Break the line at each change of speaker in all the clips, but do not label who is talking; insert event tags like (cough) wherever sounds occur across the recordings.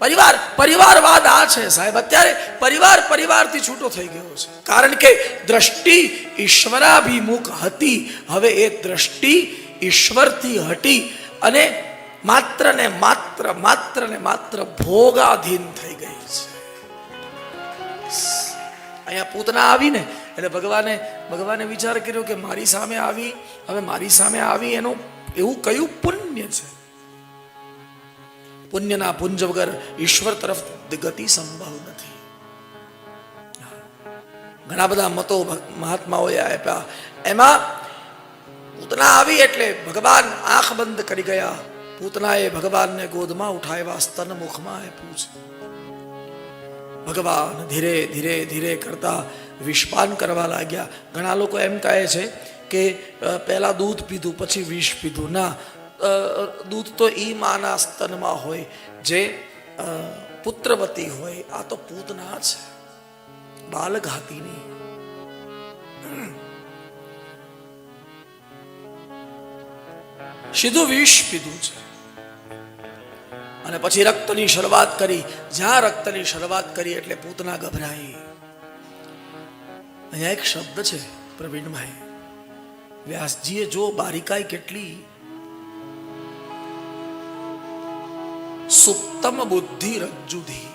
પરિવાર પરિવારવાદ આ છે સાહેબ. અત્યારે પરિવાર પરિવારથી છૂટો થઈ ગયો છે. કારણ કે દ્રષ્ટિ ઈશ્વરાભિમુખ હતી. હવે એ દ્રષ્ટિ ઈશ્વરથી હટી અને માત્ર ને માત્ર માત્ર ને માત્ર ભોગાધીન થઈ ગઈ છે. અહીંયા પૂતના આવીને એટલે ભગવાને ભગવાને વિચાર કર્યો કે મારી સામે આવી, હવે મારી સામે આવી એનું એવું કયું પુણ્ય છે? પુણ્યના પુંજ વગર ઈશ્વર તરફ ગતિ સંભવ નથી. ઘણા બધા મતો મહાત્માઓએ આપ્યા. એમાં પૂતના આવી એટલે ભગવાન આંખ બંધ કરી ગયા. પૂતનાએ ભગવાનને ગોદમાં ઉઠાવ્યા સ્તન મુખમાં આપ્યું છે. ભગવાન ધીરે ધીરે ધીરે કરતા વિષપાન કરવા લાગ્યા. ઘણા લોકો એમ કહે છે કે પહેલાં દૂધ પીધું, પછી વિષ પીધું. ના દૂધ તો ઈ માના સ્તનમાં હોય, જે પુત્રવતી હોય, આ તો પૂતના છે બાલઘાતીની. સીધું વિષ પીધું છે. અને પછી રક્તની શરૂઆત કરી. જ્યાં રક્તની શરૂઆત કરી એટલે પૂતના ગભરાઈ. અહીંયા એક શબ્દ છે, પ્રવીણભાઈ. વ્યાસજીએ જો બારીકાઈ કેટલી સુપ્તમ બુદ્ધિ રજ્જુધી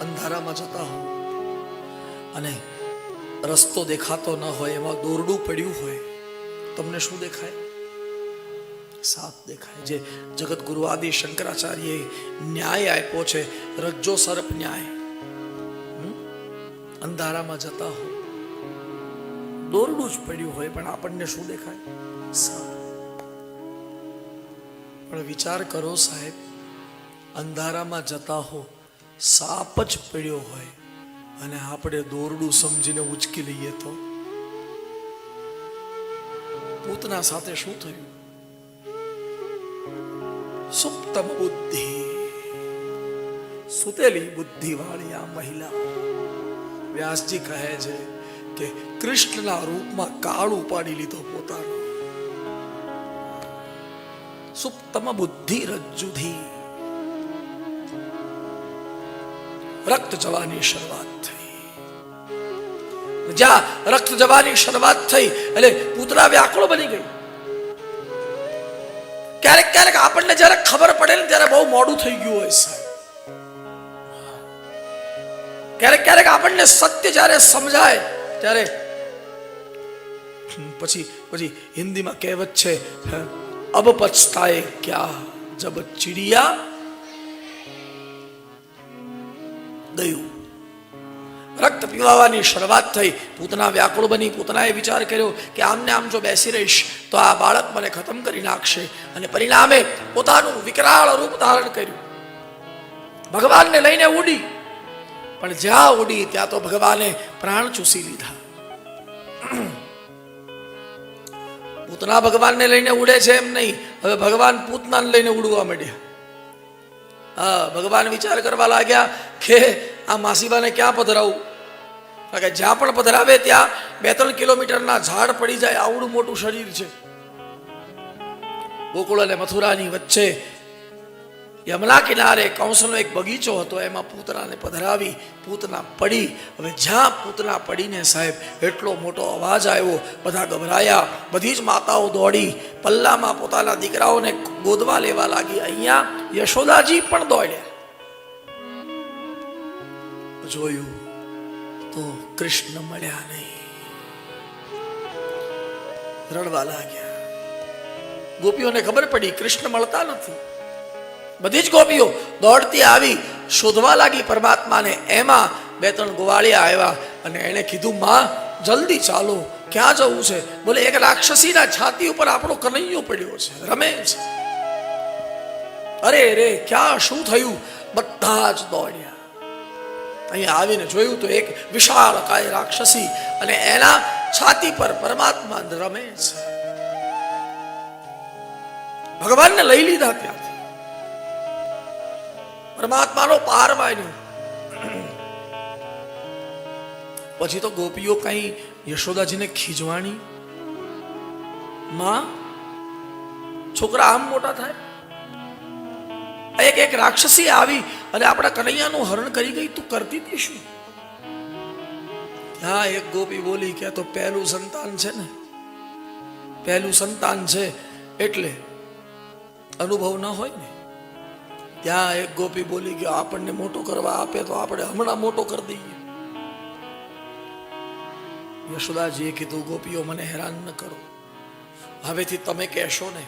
અંધારામાં જતા હો અને રસ્તો દેખાતો ન હોય એમાં દોરડું પડ્યું હોય તમને શું દેખાય સાપ દેખાય જે જગત ગુરુવાદી શંકરાચાર્ય ન્યાય આપ્યો છે રજ્જો સર્પ ન્યાય? અંધારામાં જતા હો દોરડું જ પડ્યું હોય, પણ આપણને શું દેખાય? પણ વિચાર કરો સાહેબ, અંધારામાં જતા હો, સાપ જ પડ્યો હોય, અને આપણે દોરડું સમજીને ઉચકી લઈએ તો? પૂતના સાથે શું થયું? સુપ્તમ બુદ્ધિ. સુતેલી બુદ્ધિવાળી આ મહિલા વ્યાસજી કહે છે કે કૃષ્ણના રૂપમાં કાળું પાડી લીધો પોતાનો. સુપ્તમ બુદ્ધિ રજ્જુધી. રક્ત જવાની શરૂઆત થઈ. જ્યાં રક્ત જવાની શરૂઆત થઈ, એટલે પૂતળા વ્યાકુળ બની ગઈ. ક્યારેક ક્યારેક આપણને જ્યારે ખબર પડે ને ત્યારે બહુ મોડું થઈ ગયું હોય સાહેબ. ક્યારેક ક્યારેક આપણને સત્ય જ્યારે સમજાય ત્યારે? પછી પછી હિન્દીમાં કહેવત છે અબ પછતાએ ક્યા જબ ચિડિયા ગયું રક્ત પીવાવાની શરૂઆત થઈ, પૂતના વ્યાકુળ બની, પૂતનાએ વિચાર કર્યો કે આમને આમ જો બેસી રહીશ, તો આ બાળક મને ખતમ કરી નાખશે. અને પરિણામે પોતાનું વિકરાળ રૂપ ધારણ કર્યું. ભગવાનને લઈને ઉડી પણ જ્યાં ઉડી ત્યાં તો ભગવાને પ્રાણ ચૂસી લીધા. પૂતના ભગવાનને લઈને ઉડે છે એમ નહીં, હવે ભગવાન પૂતનાને લઈને ઉડવા માંડ્યા. હા, ભગવાન વિચાર કરવા લાગ્યા કે આ માસીબાને ક્યાં પધરાવું? કે જ્યાં પણ પધરાવે ત્યાં બે ત્રણ કિલોમીટરના ઝાડ પડી જાય, આવડું મોટું શરીર છે. ગોકુળ અને મથુરાની વચ્ચે યમુના કિનારે કંસનો એક બગીચો હતો, એમાં પૂતનાને પધરાવી, પૂતના પડી. હવે જ્યાં પૂતના પડીને સાહેબ, એટલો મોટો અવાજ આવ્યો, બધા ગભરાયા, બધી જ માતાઓ દોડી, પલ્લામાં પોતાના દીકરાઓને ગોદવા લેવા લાગી. અહીંયા યશોદાજી પણ દોડ્યા. જોયું તો કૃષ્ણ મળ્યા નહીં. રડવા લાગ્યા. ગોપીઓને ખબર પડી, કૃષ્ણ મળતા નથી. બધી જ ગોપીઓ દોડતી આવી શોધવા લાગી પરમાત્માને. એમાં બે ત્રણ ગોવાળિયા આવ્યા અને એણે કીધું, માં, જલ્દી ચાલો, ક્યાં જવું છે? બોલે, એક રાક્ષસીના છાતી ઉપર આપણો કનૈયો પડ્યો છે, રમે અરે રે, ક્યાં? શું થયું? બધા જ દોડ્યા. અહીંયા આવીને જોયું તો એક વિશાળ કાય રાક્ષસી અને એના છાતી પર પરમાત્મા રમે છે. ભગવાનને લઈ લીધા ત્યાંથી પરમાત્માનો પાર માન્યો. પછી તો ગોપીઓ કઈ યશોદાજીને ખીજવાણી? માં, છોકરા આમ મોટા થાય? એક એક રાક્ષસી આવી અને આપણા કનૈયાનું હરણ કરી ગઈ, તું કરતી હતી શું? હા, એક ગોપી બોલી કે તો પહેલું સંતાન છે ને. પહેલું સંતાન છે એટલે અનુભવ ન હોય ને. ત્યાં એક ગોપી બોલી ગયો, આપણને મોટો કરવા આપે તો આપણે હમણાં મોટો કરી દઈએ. યશોદાજીએ કીધું, ગોપીઓ, મને હેરાન ન કરો. હવેથી તમે કહેશો ને,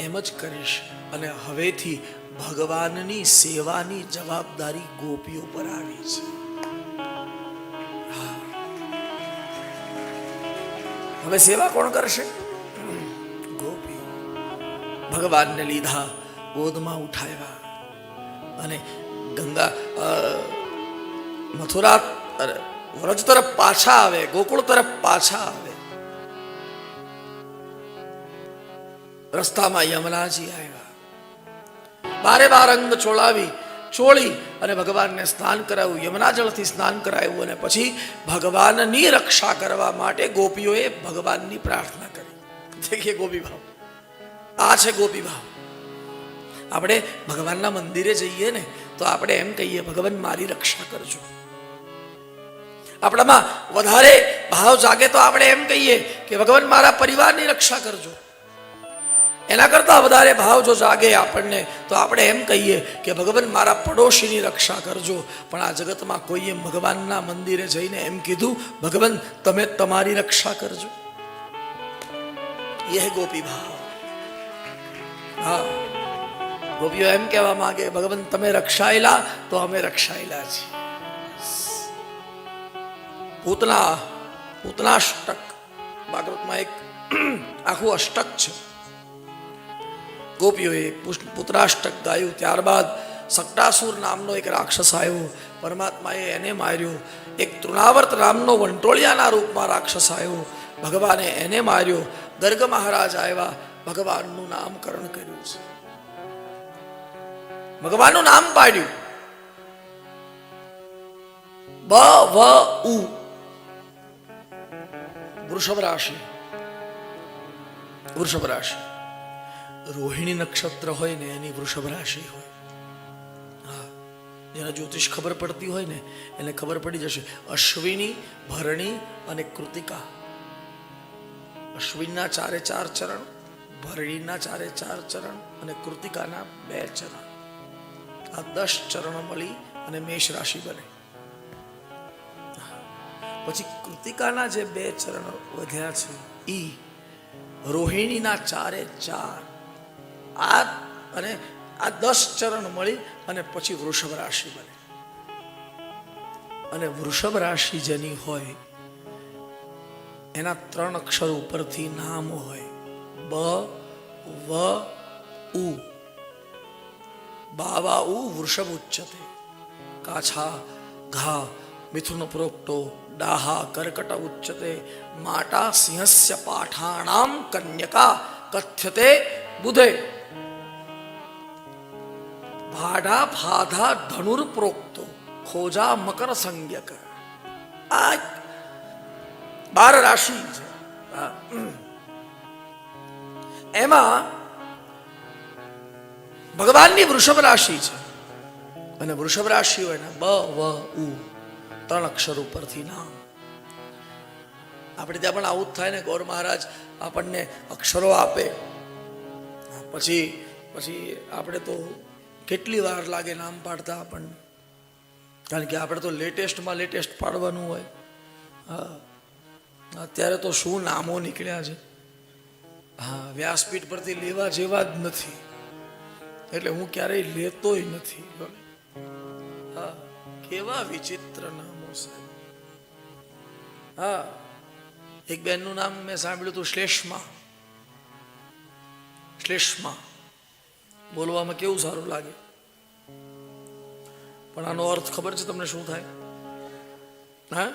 એમ જ કરીશ. અને હવેથી ભગવાનની સેવાની જવાબદારી ગોપીઓ પર આવી છે. હવે સેવા કોણ કરશે? ગોપીઓ. ભગવાનને લીધા ગોદમાં ઉઠાવ્યા. અને ગંગા અ, મથુરા અરે, વ્રજ તરફ પાછા આવે ગોકુળ તરફ પાછા આવે. રસ્તામાં યમરાજી આવ્યા. બારે બાર અંગ ચોળાવી ચોળી અને ભગવાનને સ્નાન કરાવ્યું. યમુના જળથી સ્નાન કરાવ્યું અને પછી ભગવાનની રક્ષા કરવા માટે ગોપીઓએ ભગવાનની પ્રાર્થના કરી. (laughs) દેખીએ ગોપી ભાવ. આ છે ગોપી ભાવ. આપણે ભગવાનના મંદિરે જઈએ ને, તો આપણે એમ કહીએ, ભગવાન, મારી રક્ષા કરજો. આપણામાં વધારે ભાવ જાગે તો આપણે એમ કહીએ કે, ભગવાન, મારા પરિવારની રક્ષા કરજો. એના કરતા વધારે ભાવ જો જાગે આપણને, તો આપણે એમ કહીએ કે, ભગવાન, મારા પડોશીની રક્ષા કરજો. પણ આ જગતમાં કોઈએ ભગવાનના મંદિરે જઈને એમ કીધું, ભગવાન, તમે તમારી રક્ષા કરજો. યહ ગોપી ભાવ. હા. ગોપીઓ એમ કહેવા માંગે, ભગવાન, તમે રક્ષાયેલા, તો અમે રક્ષાયેલા છીએ. પૂતના પૂતનાષ્ટક ભાગવતમાં એક આખું અષ્ટક છે. ગોપીઓએ પુત્રાષ્ટક ગાયું, ત્યારબાદ સકટાસુર નામનો એક રાક્ષસ આવ્યો. પરમાત્માએ એને માર્યો. એક તૃણાવર્ત નામનો વંટોળિયાના રૂપમાં રાક્ષસ આવ્યો. ભગવાને એને માર્યો. ગર્ગ મહારાજ આવ્યા, ભગવાનનું નામકરણ કર્યું છે. ભગવાનનું નામ પાડ્યું. બ, વ, ઉ. વૃષભ રાશિ. વૃષભ રાશિ. રોહિણી નક્ષત્ર હોય ને એની વૃષભ રાશિ હોય. હા. જેને જ્યોતિષ ખબર પડતી હોય ને, એને ખબર પડી જશે. અશ્વિની, ભરણી અને કૃતિકા. અશ્વિનના ચારે ચાર ચરણ, ભરણીના ચારે ચાર ચરણ અને કૃતિકાના બે ચરણ. આ દસ ચરણ મળી અને મેષ રાશિ બને. પછી કૃતિકાના જે બે ચરણ વધ્યા છે એ રોહિણીના ચારે ચાર. આ અને આ દસ ચરણ મળી અને પછી વૃષભ રાશિ બને. અને વૃષભ રાશિ જેની હોય, એના ત્રણ અક્ષર ઉપરથી નામ હોય, બ, વ, ઉ. બાવા ઉ વૃષભ ઉચ્ચતે કાછા ઘા મિથુન પ્રોક્તો ડાહા કર્કટ ઉચ્ચતે માટા સિંહસ્ય પાઠાણામ કન્યકા કથ્યતે બુધે ભાડા ફાધા ધનુર પ્રોક્તો ખોજા મકર સંજ્ઞક આ બાર રાશિ છે હા. એમાં ભગવાનની વૃષભ રાશિ છે. અને વૃષભ રાશિ હોય ને, બ, વ, ઉ, ત્રણ અક્ષર ઉપરથી નામ આપણે ત્યાં પણ આવું જ થાય ને, ગૌર મહારાજ આપણને અક્ષરો આપે. પછી પછી આપણે તો કેટલી વાર લાગે નામ પાડતા આપણને. કારણ કે આપણે તો લેટેસ્ટમાં લેટેસ્ટ પાડવાનું હોય. હા, અત્યારે તો શું નામો નીકળ્યા છે. હા, વ્યાસપીઠ પરથી લેવા જેવા જ નથી. એટલે હું ક્યારેય લેતોય નથી. હા, કેવા વિચિત્ર નામો છે. હા, એક બેનનું નામ મેં સાંભળ્યું હતું, શ્લેષ્મા. શ્લેષ્મા. બોલવામાં કેવું સારું લાગે? પણ આનો અર્થ ખબર છે તમને શું થાય? હા?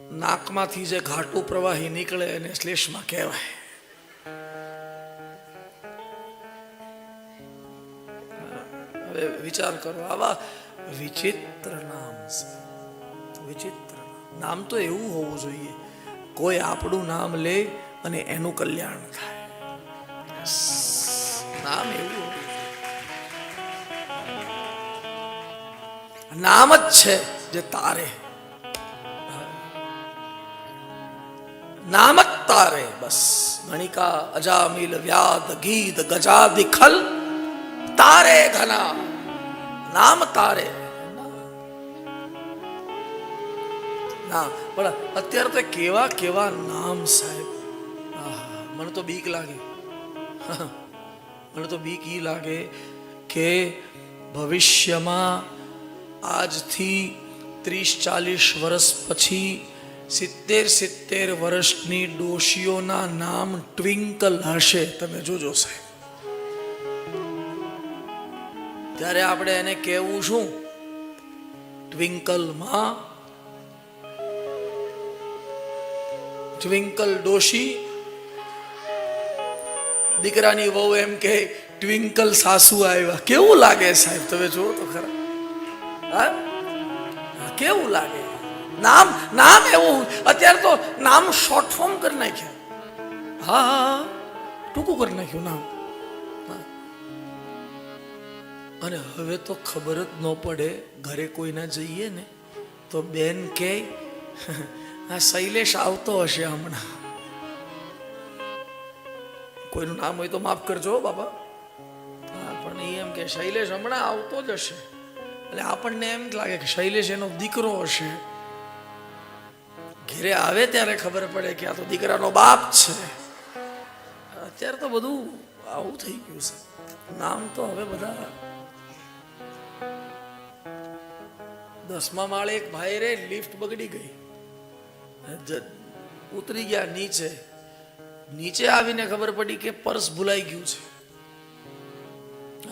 (laughs) નાકમાંથી જે ઘાટું પ્રવાહી નીકળે એને શ્લેષ્મા કહેવાય. વિચાર કરો. આવા વિચિત્ર નામ વિચિત્ર નામ. તો એવું હોવું જોઈએ. કોઈ આપણું નામ લે અને એનું કલ્યાણ થાય. નામ એવું નામ જ છે જે તારે. નામ જ તારે બસ. ગણિકા અજામિલ વ્યાદ ગીત ગજાદિ ખલ તારે ઘના નામ તારે. ના, પણ અત્યારે તો કેવા કેવા નામ સાહેબ. મને તો બીક લાગે. મને તો બીક ઈ લાગે કે ભવિષ્યમાં આજથી ત્રીસ ચાલીસ વર્ષ પછી સિત્તેર સિત્તેર વર્ષની ડોશીઓના નામ ટ્વિંકલ હશે. તમે જોજો સાહેબ. ત્યારે આપણે એને કહેવું શું? ટ્વિંકલમાં ટ્વિંકલ ડોશી દીકરાની વહુ એમ કે ટ્વિંકલ સાસુ આવ્યા. કેવું લાગે સાહેબ? તમે જુઓ તો ખરા. હા? કેવું લાગે? નામ નામ એવું અત્યારે તો નામ શોર્ટ ફોર્મ કરી નાખ્યા. હા હા. ટૂંકું કરી નાખ્યું, નામ. અને હવે તો ખબર જ ન પડે, ઘરે કોઈના જઈએ ને, તો બેન કે, આ શૈલેષ આવતો હશે હમણાં. કોઈનું નામ હોય તો માફ કરજો બાપા હા, પણ એ એમ કે, શૈલેષ હમણાં આવતો જ હશે. એટલે આપણને એમ લાગે કે શૈલેષ એનો દીકરો હશે. ઘેરે આવે ત્યારે ખબર પડે કે આ તો દીકરાનો બાપ છે. અત્યારે તો બધું આવું થઈ ગયું છે. નામ તો હવે બધા દસમા માળે એક ભાઈ રે લિફ્ટ બગડી ગઈ. ઉતરી ગયા નીચે. નીચે આવીને ખબર પડી કે પર્સ ભૂલાઈ ગયું છે.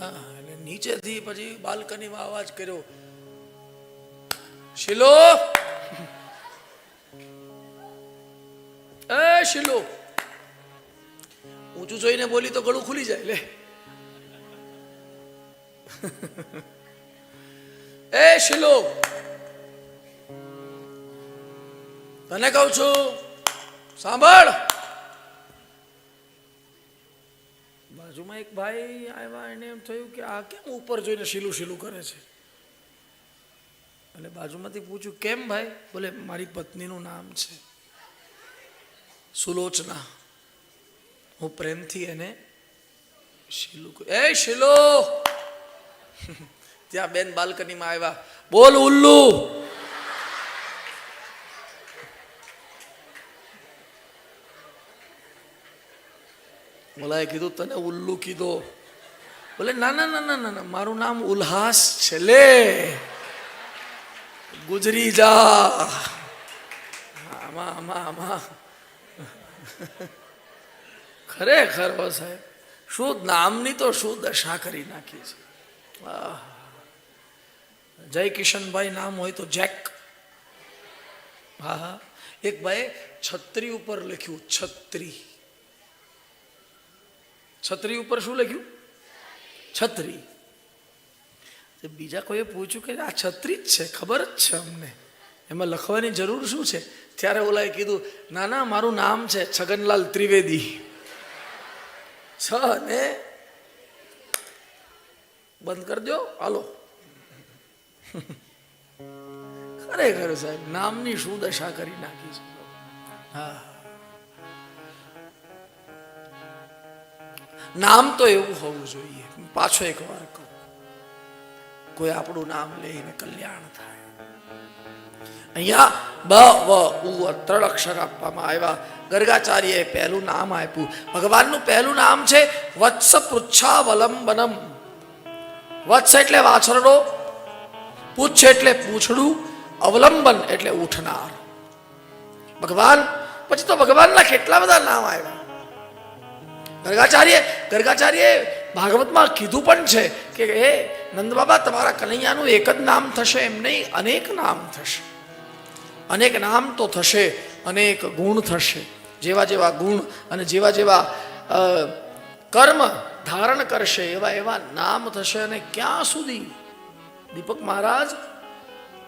હા એટલે નીચેથી પછી બાલ્કનીમાં અવાજ કર્યો, શિલો! એ શિલો! ઊંચું જોઈને બોલી તો ગળું ખુલી જાય લે. એ શિલો. તને કહું છું, સાંભળ. બાજુમાં એક ભાઈ આવ્યા, એને એમ થયું કે આ કેમ ઉપર જોઈને શીલું શીલું કરે છે? એટલે બાજુમાંથી પૂછ્યું, કેમ ભાઈ? બોલે, મારી પત્નીનું નામ છે સુલોચના. હું પ્રેમથી એને શીલું એ શીલો. ત્યાં બેન બાલ્કનીમાં આવ્યા. બોલ, ઉલ્લુ. બોલાએ કીધું, તને ઉલ્લુ કીધો. બોલે, ના ના ના ના ના મારું નામ ઉલ્હાસ છે લે ગુજરી જા. આમાં આમાં આમાં. ખરેખર સાહેબ શું નામની તો શું દશા કરી નાખી છે. આહ. જય કિશનભાઈ નામ હોય તો જેક. હા હા એક ભાઈ છત્રી ઉપર લખ્યું, છત્રી. છત્રી ઉપર શું લખ્યું? છત્રી. બીજા કોઈએ પૂછ્યું કે આ છત્રી જ છે, ખબર જ છે અમને. એમાં લખવાની જરૂર શું છે? ત્યારે ઓલાએ કીધું, ના ના, મારું નામ છે છગનલાલ ત્રિવેદી. છ ને બંધ કરી દો હાલો. ખરેખર સાહેબ, નામની શું દશા કરી નાખી છે? નામ તો એવું હોવું જોઈએ. પાછો એક વાર કહું. કોઈ આપણું નામ લઈને કલ્યાણ થાય. અહીંયા બ, વ, ઉ ત્રણ અક્ષર આપવામાં આવ્યા. ગર્ગાચાર્યએ પહેલું નામ આપ્યું. ભગવાનનું પહેલું નામ છે વત્સ પૃચ્છાવલંબનમ વત્સ એટલે વાછરડો પુચ્છ એટલે પૂંછડું, અવલંબન એટલે ઉઠનાર. ભગવાન, પછી તો ભગવાનના કેટલા બધા નામ આવ્યા. ગર્ગાચાર્ય ગર્ગાચાર્ય ભાગવતમાં કીધું પણ છે કે, હે નંદ બાબા તમારા કનૈયાનું એક જ નામ થશે, એમ નહીં, અનેક નામ થશે. અનેક નામ તો થશે, અનેક ગુણ થશે. જેવા જેવા ગુણ અને જેવા જેવા કર્મ ધારણ કરશે, એવા એવા નામ થશે અને ક્યાં સુધી દીપક મહારાજ,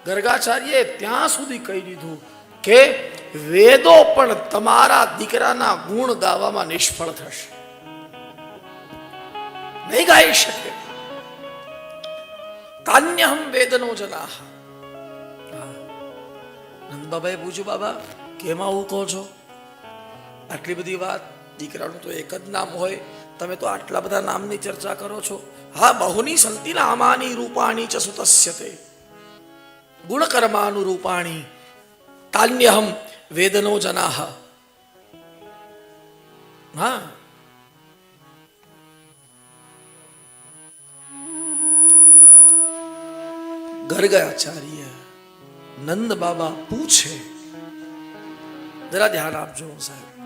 ગર્ગાચાર્યએ ત્યાં સુધી કહી દીધું કે વેદો પણ તમારા દીકરાના ગુણ ગાવામાં નિષ્ફળ થશે. નહીં ગાઈ શકે. તાન્યહમ વેદનો જનાહ. નંદબાબાએ પૂછ્યું, બાબા, કેમ આવું કહો છો? આટલી બધી વાત દીકરાનું તો એક જ નામ હોય. તમે તો આટલા બધા નામની ચર્ચા કરો છો. હા, બહુની સંતિ નામાની રૂપાણી ચ સુતસ્ય તે ગુણકર્માનુરૂપાણી. તાન્યહમ વેદનો જનાહ. હા. ગર્ગાચાર્ય નંદ બાબા પૂછે. જરા ધ્યાન આપજો સાહેબ.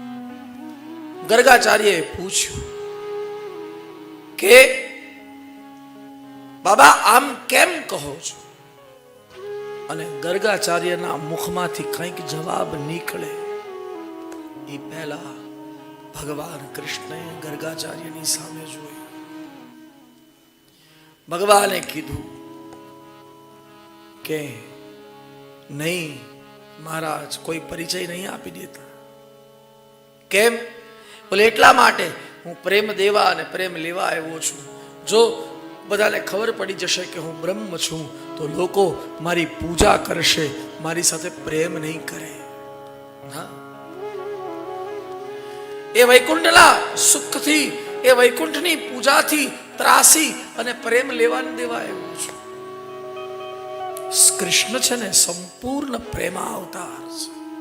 ગર્ગાચાર્યએ પૂછ્યું કે, બાબા, આમ કેમ કહો છો? અને ગર્ગાચાર્યના મુખમાંથી કંઈક જવાબ નીકળે. એ પહેલા ભગવાન કૃષ્ણએ ગર્ગાચાર્યની સામે જોયું. ભગવાને કીધું કે, નહીં, મહારાજ, કોઈ પરિચય નહીં આપી દેતા. કેમ? બોલે, એટલા માટે હું પ્રેમ દેવા અને પ્રેમ લેવા આવ્યો છું. જો બધાને ખબર પડી જશે કે હું બ્રહ્મ છું, તો લોકો મારી પૂજા કરશે, મારી સાથે પ્રેમ નહીં કરે. હા? એ વૈકુંઠલા સુખથી, એ વૈકુંઠની પૂજાથી ત્રાસી અને પ્રેમ લેવાને દેવા આવ્યો છું. કૃષ્ણ છે ને, સંપૂર્ણ પ્રેમા અવતાર છે.